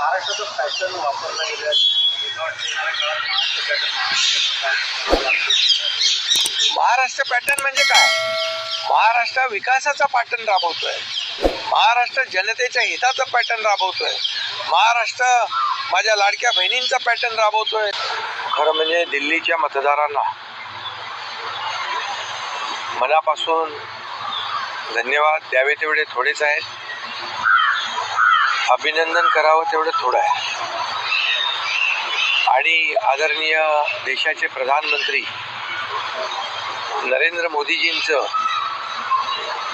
महाराष्ट्राचं पॅटर्न वापरला गेला. महाराष्ट्र पॅटर्न महाराष्ट्र पॅटर्न म्हणजे काय? महाराष्ट्र विकासाचा पॅटर्न राबवतोय. महाराष्ट्र जनतेच्या हिताचा पॅटर्न राबवतोय. महाराष्ट्र माझ्या लाडक्या बहिणींचा पॅटर्न राबवतोय. खरं म्हणजे दिल्लीच्या मतदारांना मनापासून धन्यवाद. द्यावे तेवढे थोडेच आहेत. अभिनंदन करावं तेवढं थोडं आहे. आणि आदरणीय देशाचे प्रधानमंत्री नरेंद्र मोदीजींचं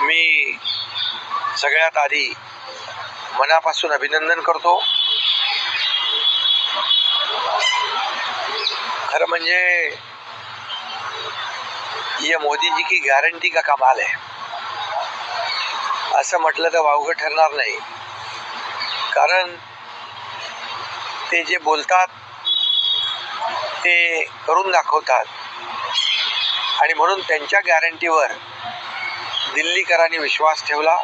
मी सगळ्यात आधी मनापासून अभिनंदन करतो. खरं म्हणजे ये मोदी जी की गॅरंटी का कमाल आहे? असं म्हटलं तर वावगं ठरणार नाही. कारण ते जे बोलतात ते करून दाखवतात. आणि म्हणून त्यांच्या गॅरंटीवर दिल्लीकरांनी विश्वास ठेवला.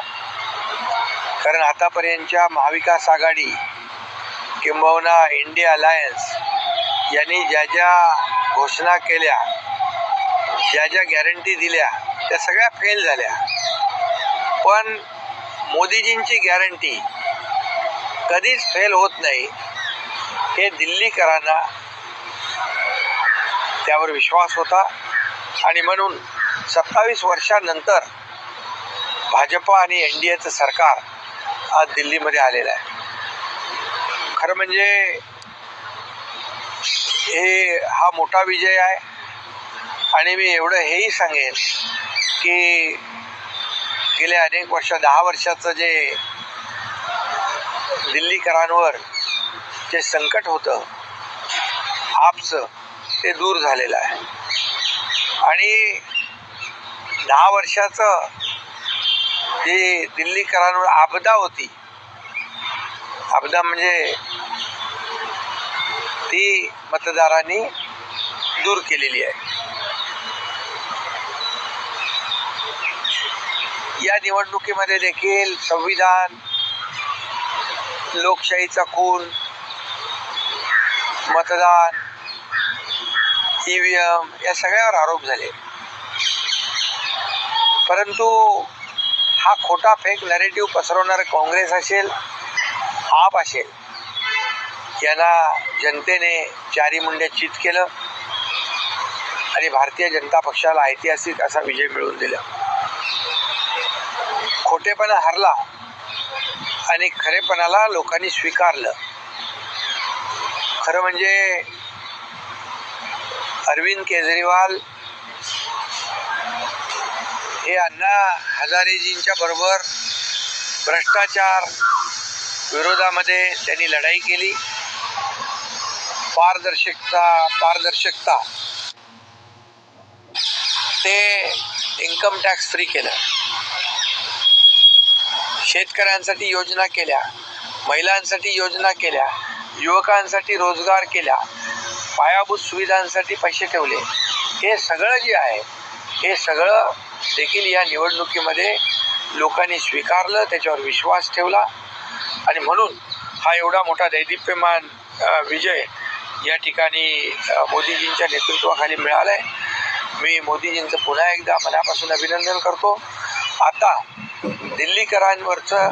कारण आतापर्यंतच्या महाविकास आघाडी किंबहुना इंडिया अलायन्स यांनी ज्या ज्या घोषणा केल्या ज्या ज्या गॅरंटी दिल्या त्या सगळ्या फेल झाल्या. पण मोदीजींची गॅरंटी कधीच फेल होत नाही. हे दिल्लीकरांना त्यावर विश्वास होता. आणि म्हणून सत्तावीस वर्षानंतर भाजपा आणि एन डी एचं सरकार आज दिल्लीमध्ये आलेलं आहे. खरं म्हणजे हे हा मोठा विजय आहे. आणि मी एवढं हेही सांगेन की गेले अनेक वर्ष दहा वर्षाचं जे दिल्लीकरांवर जे संकट होतं आपचं ते दूर झालेलं आहे. आणि दहा वर्षाचं जे दिल्लीकरांवर आपदा होती आपदा म्हणजे ती मतदारांनी दूर केलेली आहे. या निवडणुकीमध्ये देखील संविधान लोकशाहीचा खून मतदान ई व्ही एम या सगळ्यावर आरोप झाले. परंतु हा खोटा फेक नरेटिव्ह पसरवणारं काँग्रेस असेल आप असेल यांना जनतेने चारी मुंड्या चित केलं आणि भारतीय जनता पक्षाला ऐतिहासिक असा विजय मिळवून दिला. खोटेपणा हरला. आणि खरेपणाला लोकांनी स्वीकारलं. खरं म्हणजे अरविंद केजरीवाल हे अण्णा हजारेजींच्या बरोबर भ्रष्टाचार विरोधामध्ये त्यांनी लढाई केली. पारदर्शकता पारदर्शकता. ते इन्कम टॅक्स फ्री केलं. शेतकऱ्यांसाठी योजना केल्या महिलांसाठी योजना केल्या युवकांसाठी रोजगार केल्या पायाभूत सुविधांसाठी पैसे ठेवले. हे सगळं जे आहे हे सगळं देखील या निवडणुकीमध्ये लोकांनी स्वीकारलं त्याच्यावर विश्वास ठेवला. आणि म्हणून हा एवढा मोठा दैदिप्यमान विजय या ठिकाणी मोदीजींच्या नेतृत्वाखाली मिळाला आहे मी मोदीजींचं पुन्हा एकदा मनापासून अभिनंदन करतो. आता दिल्लीकरांवरचं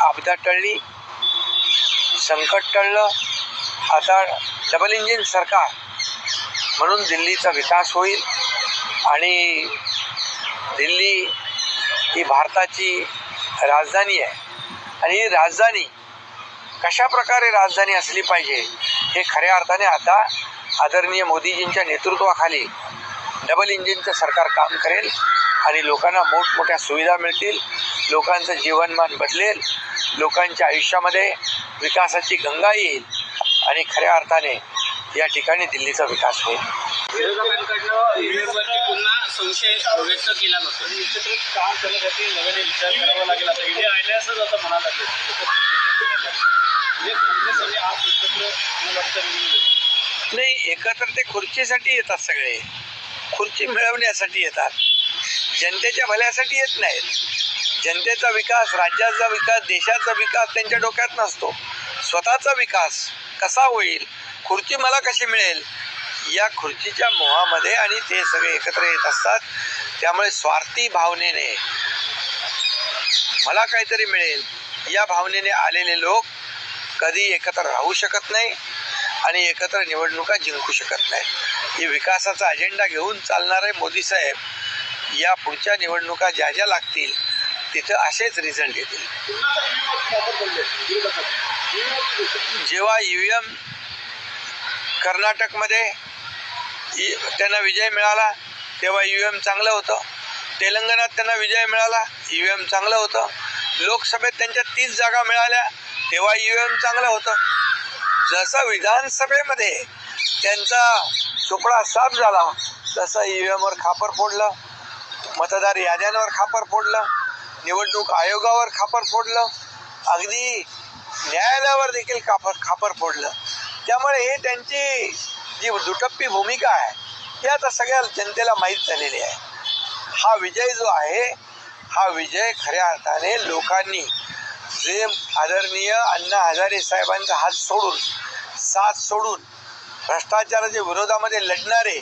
आपदा टळली. संकट टळलं. आता डबल इंजिन सरकार म्हणून दिल्लीचा विकास होईल आणि दिल्ली ही भारताची राजधानी आहे. आणि ही राजधानी कशा प्रकारे राजधानी असली पाहिजे हे खऱ्या अर्थाने आता आदरणीय मोदीजींच्या नेतृत्वाखाली डबल इंजिनचं सरकार काम करेल आणि लोकांना मोठमोठ्या सुविधा मिळतील लोकांचं जीवनमान बदलेल लोकांच्या आयुष्यामध्ये विकासाची गंगा येईल आणि खऱ्या अर्थाने या ठिकाणी दिल्लीचा विकास होईल. विरोधकांकडनं पुन्हा संशय व्यक्त केला जातो काम करण्यासाठी नव्याने विचार करावा लागेल आता इंडिया आयल्यासच आता म्हणायला लागेल नाही एकत्र ते खुर्चीसाठी येतात सगळे. खुर्ची मिळवण्यासाठी येतात. जनतेच्या भल्यासाठी येत नाहीत. जनतेचा विकास राज्याचा विकास देशाचा विकास त्यांच्या डोक्यात नसतो. स्वतःचा विकास कसा होईल? खुर्ची मला कशी मिळेल? या खुर्चीच्या मोहामध्ये आणि ते सगळे एकत्र येत असतात. त्यामुळे स्वार्थी भावनेने मला काहीतरी मिळेल. या भावनेने आलेले लोक कधी एकत्र राहू शकत नाही आणि एकत्र निवडणुका जिंकू शकत नाही की विकासाचा अजेंडा घेऊन चालणारे मोदी साहेब या पुढच्या निवडणुका ज्या ज्या लागतील तिथं असेच रिझल्ट येतील. जेव्हा ई व्ही एम कर्नाटकमध्ये इ- त्यांना विजय मिळाला तेव्हा ई व्ही एम चांगलं होतं. तेलंगणात त्यांना विजय मिळाला ई व्ही एम चांगलं होतं. लोकसभेत त्यांच्या तीस जागा मिळाल्या तेव्हा ई व्ही एम चांगलं होतं. जसं विधानसभेमध्ये त्यांचा सुपडा साफ झाला. तसं ई व्ही एमवर खापर फोडलं. मतदार याद्यांवर खापर फोडलं. निवडणूक आयोगावर खापर फोडलं. अगदी न्यायालयावर देखील खापर खापर फोडलं. त्यामुळे हे त्यांची जी दुटप्पी भूमिका आहे ही आता सगळ्या जनतेला माहीत झालेली आहे. हा विजय जो आहे हा विजय खऱ्या अर्थाने लोकांनी जे आदरणीय अण्णा हजारे साहेबांचा हात सोडून साथ सोडून भ्रष्टाचाराच्या विरोधामध्ये लढणारे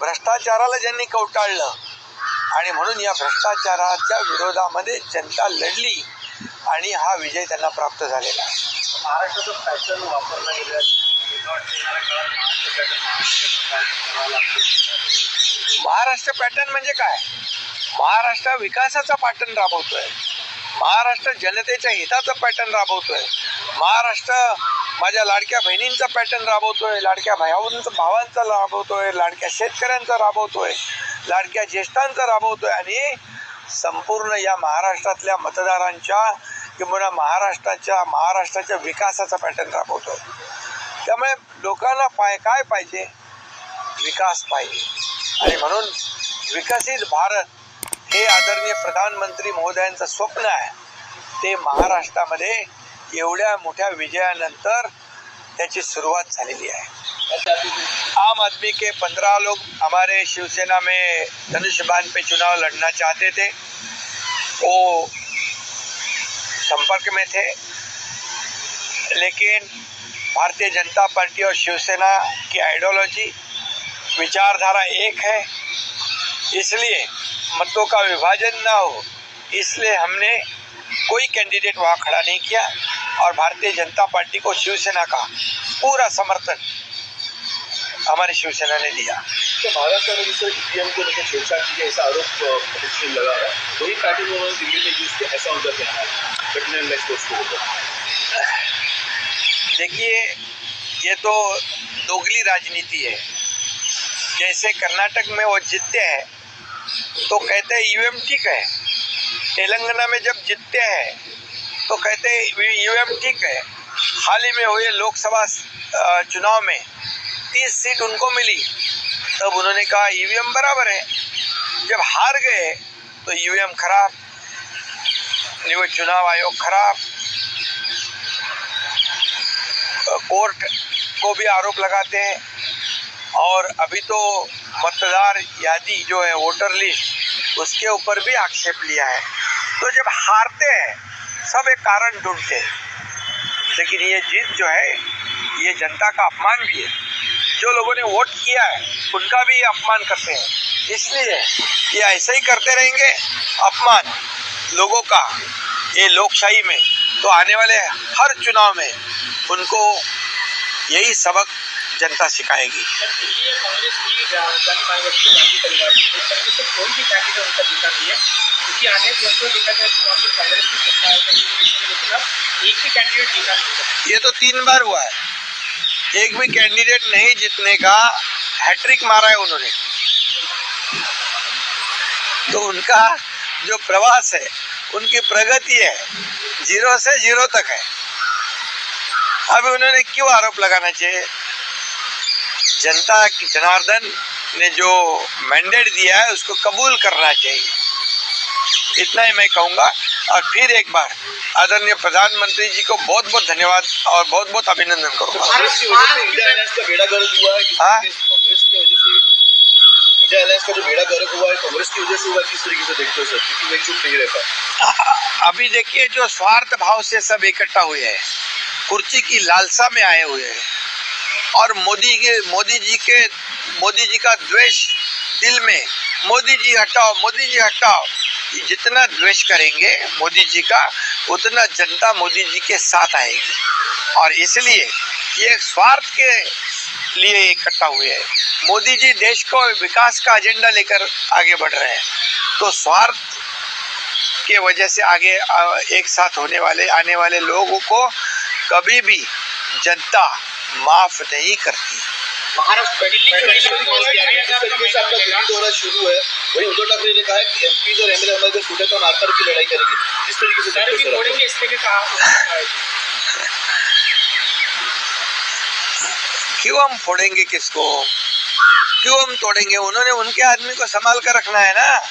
भ्रष्टाचाराला ज्यांनी कवटाळलं आणि म्हणून या भ्रष्टाचाराच्या विरोधामध्ये जनता लढली आणि हा विजय त्यांना प्राप्त झालेला आहे. महाराष्ट्राचं वापरला गेला महाराष्ट्र पॅटर्न म्हणजे काय? महाराष्ट्र विकासाचा पॅटर्न राबवतोय. महाराष्ट्र जनतेच्या हिताचा पॅटर्न राबवतोय. महाराष्ट्र माझ्या लाडक्या बहिणींचा पॅटर्न राबवतोय लाडक्या भावांचा भावांचा राबवतोय लाडक्या शेतकऱ्यांचा राबवतोय लाडक्या ज्येष्ठांचा राबवतोय आणि संपूर्ण या महाराष्ट्रातल्या मतदारांच्या किंवा महाराष्ट्राच्या महाराष्ट्राच्या विकासाचा पॅटर्न राबवतो त्यामुळे लोकांना पाय काय पाहिजे? विकास पाहिजे. आणि म्हणून विकसित भारत हे आदरणीय प्रधानमंत्री महोदयांचं स्वप्न आहे. ते महाराष्ट्रामध्ये एवढ्या मोठ्या विजयानंतर त्याची सुरुवात झालेली आहे. आम आदमी के पंद्रह लोग हमारे शिवसेना में धनुष बाँध पे चुनाव लड़ना चाहते थे। वो संपर्क में थे। लेकिन भारतीय जनता पार्टी और शिवसेना की आइडियोलॉजी विचारधारा एक है। इसलिए मतों का विभाजन ना हो। इसलिए हमने कोई कैंडिडेट वहाँ खड़ा नहीं किया और भारतीय जनता पार्टी को शिवसेना का पूरा समर्थन हमारी शिवसेना ने दिया। तो महाराष्ट्र में जैसे ईवीएम को लेकर छेड़छाड़ की ऐसा आरोप लगा है। वही पैटर्न उन्होंने दिल्ली में यूज़ किया ऐसा उनका कहना है। वेटनरी लाइफ को लेकर देखिए ये तो दोगली राजनीति है। जैसे कर्नाटक में वो जीतते हैं तो कहते हैं ईवीएम ठीक है। तेलंगाना में जब जीतते हैं तो कहते हैं ईवीएम ठीक है। हाल ही में हुए लोकसभा चुनाव में तीस सीट उनको मिली। तब उन्होंने कहा, ईवीएम बराबर है। जब हार गए तो ईवीएम खराब चुनाव आयोग खराब। कोर्ट को भी आरोप लगाते हैं। और अभी तो मतदार यादी जो है, वोटर लिस्ट, उसके ऊपर भी आक्षेप लिया है। तो जब हारते हैं, सब एक कारण ढूंढते हैं। लेकिन ये जीत जो है, ये जनता का अपमान भी है। जो लोगों ने वोट किया है, उनका भी ये अपमान करते हैं। इसलिए ये ऐसे ही करते रहेंगे, अपमान लोगों का, ये लोकशाही में तो आने वाले हर चुनाव में उनको यही सबक जनता सिखाएगी। कांग्रेस की तो की सत्ता की लेकिन ये तो तीन बार हुआ है। एक भी कैंडिडेट नहीं जीतने का हैट्रिक मारा है उन्होंने। तो उनका जो प्रवास है, उनकी प्रगति है, ज़ीरो से ज़ीरो तक है। अभी उन्होंने क्यों आरोप लगाना चाहिए? जनता जनार्दन ने जो मैंडेट दिया है, उसको कबूल करना चाहिए। इतना ही मैं कहूँगा। और फिर एक बार आदरणीय प्रधानमंत्री जी को बहुत बहुत धन्यवाद और बहुत बहुत अभिनंदन करूँगा। हाँ? अभी देखिए जो स्वार्थ भाव से सब इकट्ठा हुए हैं कुर्सी की लालसा में आए हुए हैं और मोदी के मोदी जी के मोदी जी का द्वेष दिल में मोदी जी हटाओ मोदी जी हटाओ। जितना द्वेष करेंगे मोदी जी का, उतना जनता मोदी जी के साथ आएगी। और इसलिए ये स्वार्थ के लिए इकट्ठा हुए हैं। मोदी जी देश को विकास का एजेंडा लेकर आगे बढ़ रहे हैं। तो स्वार्थ के वजह से आगे एक साथ होने वाले, आने वाले लोगों को कभी भी जनता माफ़ नहीं करती। महाराष्ट्र है, शुरू है। वही उद्धव ठाकरे ने कहा है कि एमपीज और एमएलए हमारे छूटे तो आकर की लड़ाई करेंगे। किस तरीके से क्यों हम फोड़ेंगे किसको? क्यों हम तोड़ेंगे? उन्होंने उनके आदमी को संभाल कर रखना है ना।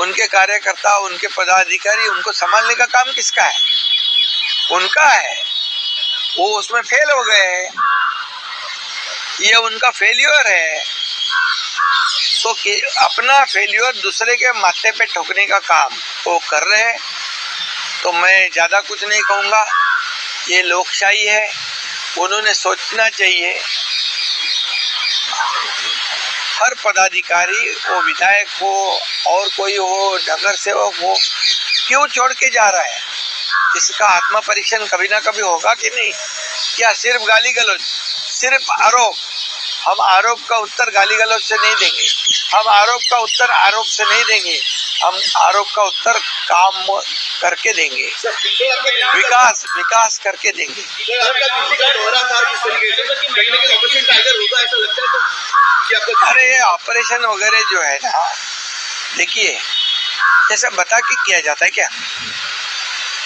उनके कार्यकर्ता उनके पदाधिकारी उनको संभालने का काम किसका है? उनका है। वो उसमें फेल हो गए। ये उनका फेल्योर है। तो कि अपना फेल्योर दूसरे के माथे पे ठोकने का काम वो कर रहे हैं। तो मैं ज़्यादा कुछ नहीं कहूँगा। ये लोकशाही है। उन्होंने सोचना चाहिए। हर पदाधिकारी वो विधायक हो और कोई हो, नगर सेवक हो, क्यों छोड़ के जा रहा है? इसका आत्मा परीक्षण कभी ना कभी होगा कि नहीं? क्या सिर्फ़ गाली गलौज? सिर्फ़ आरोप। हम आरोप का उत्तर गाली गलौज से नहीं देंगे। हम आरोप का उत्तर आरोप से नहीं देंगे। हम आरोप का उत्तर काम करके देंगे। विकास विकास करके देंगे। अरे, ये ऑपरेशन वगैरह जो है ना, देखिए जैसे बता के किया जाता है क्या?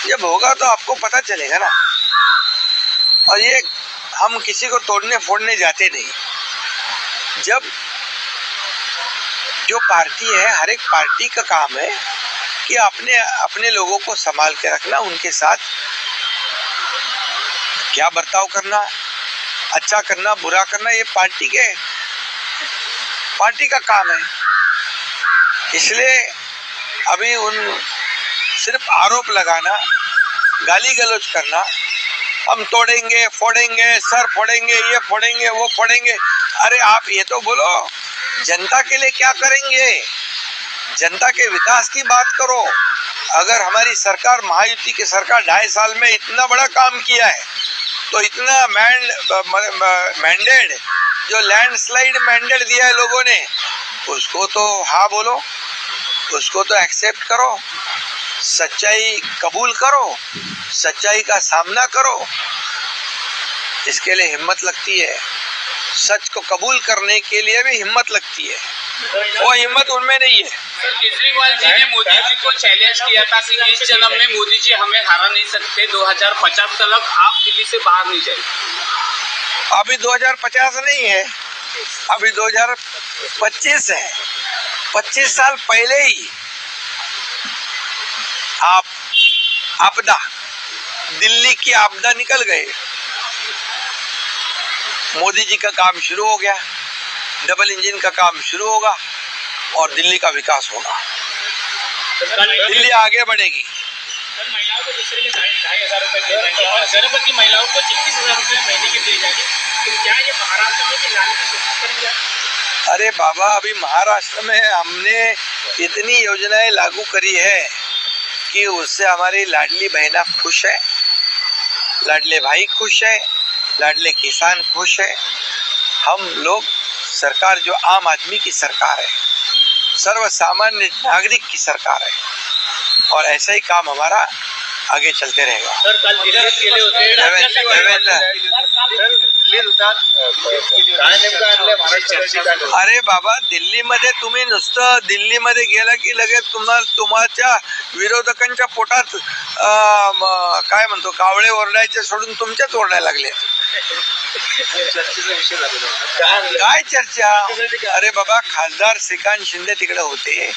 जब होगा तो आपको पता चलेगा ना। और ये हम किसी को तोड़ने फोड़ने जाते नहीं। जब जो पार्टी है, हर एक पार्टी का काम है कि अपने अपने लोगों को संभाल के रखना, उनके साथ क्या बर्ताव करना अच्छा करना, बुरा करना, ये पार्टी के, पार्टी का काम है। इसलिए अभी उन, सिर्फ़ आरोप लगाना, गाली गलौज करना हम तोड़ेंगे, फोड़ेंगे, सर फोड़ेंगे, ये फोड़ेंगे, वो फोड़ेंगे। अरे आप ये तो बोलो, जनता के लिए क्या करेंगे? जनता के विकास की बात करो। अगर हमारी सरकार, महायुति की सरकार ढाई साल में इतना बड़ा काम किया है तो इतना मैंड, मैंडेड, जो लैंडस्लाइड मैंडेड दिया है लोगों ने, उसको तो हाँ बोलो, उसको तो एक्सेप्ट करो। सच्चाई कबूल करो सच्चाई का सामना करो। इसके लिए हिम्मत लगती है। सच को कबूल करने के लिए भी हिम्मत लगती है। वो हिम्मत उनमें नहीं है। केजरीवाल जी ने मोदी जी को चैलेंज किया था कि इस जन्म में मोदी जी हमें हरा नहीं सकते। 2050 तक आप दिल्ली से बाहर नहीं जाए अभी 2050 नहीं है। अभी 2025 है। 25 साल पहले ही आप आपदा दिल्ली की आपदा निकल गए। मोदी जी का काम शुरू हो गया डबल इंजन का काम शुरू होगा और दिल्ली का विकास होगा। दिल्ली आगे बढ़ेगी। महिलाओं को दूसरे के ढाई ढाई हज़ार रुपए दिए जाएँगे और गर्भवती महिलाओं को छत्तीस हज़ार रुपए महीने के दिए जाएँगे। तो क्या ये महाराष्ट्र में की करेंगे? अरे बाबा अभी महाराष्ट्र में हमने इतनी योजनाएँ लागू करी है। कि उससे हमारी लाडली बहना खुश है लाडले भाई खुश है लाडले किसान खुश है। हम लोग सरकार जो आम आदमी की सरकार है सर्व सामान्य नागरिक की सरकार है और ऐसा ही काम हमारा आगे चलते रहेगा। अरे बाबा दिल्लीमध्ये तुम्ही नुसतं दिल्लीमध्ये गेला की लगेच तुम्हाला तुमच्या विरोधकांच्या पोटात काय म्हणतो कावळे ओरडायचे सोडून तुमच्याच ओरडायला लागले. काय काय चर्चा? अरे बाबा खासदार श्रीकांत शिंदे तिकडे होते.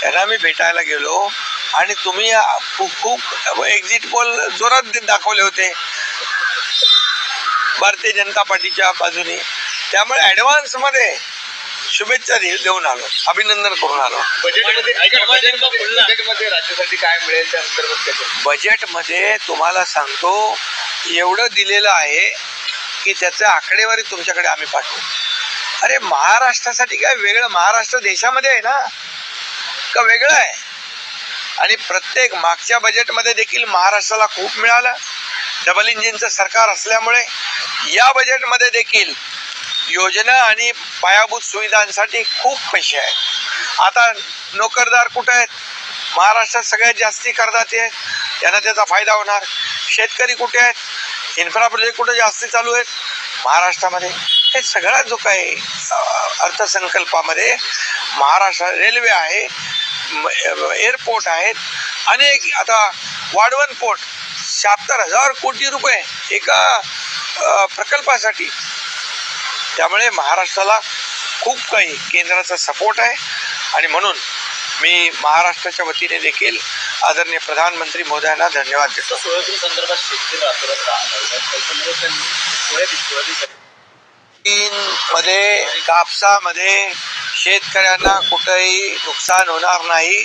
त्यांना मी भेटायला गेलो. आणि तुम्ही खूप खूप एक्झिट पोल जोरात दाखवले होते. भारतीय जनता पार्टीच्या बाजूने. त्यामुळे ॲडव्हान्समध्ये शुभेच्छा देऊन आलो. अभिनंदन करून आलो. बजेटमध्ये राज्यासाठी काय मिळेल त्या संदर्भात? बजेटमध्ये तुम्हाला सांगतो एवढं दिलेलं आहे की त्याचं आकडेवारी तुमच्याकडे आम्ही पाठवू. अरे महाराष्ट्रासाठी काय वेगळं? महाराष्ट्र देशामध्ये आहे ना? का वेगळं आहे? आणि प्रत्येक मागच्या बजेटमध्ये देखील महाराष्ट्राला खूप मिळालं. डबल इंजिनचं सरकार असल्यामुळे या बजेटमध्ये देखील योजना आणि पायाभूत सुविधांसाठी खूप पैसे आहेत. आता नोकरदार कुठं आहेत? महाराष्ट्रात सगळ्यात जास्ती करदाते आहेत. त्यांना त्याचा फायदा होणार. शेतकरी कुठे आहेत? इन्फ्रा प्रोजेक्ट कुठे जास्ती चालू आहेत? महाराष्ट्रामध्ये. हे सगळा जो काही अर्थसंकल्पामध्ये महाराष्ट्र रेल्वे आहे एअरपोर्ट आहेत. अनेक आता वाढवण पोर्ट शहात्तर हजार कोटी रुपये एका प्रकल्पासाठी. त्यामुळे महाराष्ट्राला खूप काही केंद्राचा सपोर्ट आहे. आणि म्हणून मी महाराष्ट्राच्या वतीने देखील आदरणीय प्रधानमंत्री मोदयांना धन्यवाद देतो. मध्ये कापसामध्ये शेतकऱ्यांना कुठंही नुकसान होणार नाही.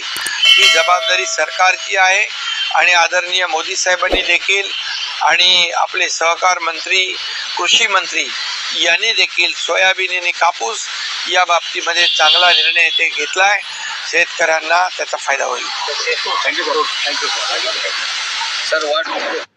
ही जबाबदारी सरकारची आहे. आणि आदरणीय मोदी साहेबांनी देखील आणि आपले सहकार मंत्री कृषी मंत्री यांनी देखील सोयाबीन आणि कापूस या बाबतीमध्ये चांगला निर्णय ते घेतला आहे शेतकऱ्यांना त्याचा फायदा होईल. थँक्यू थँक्यू सर वाट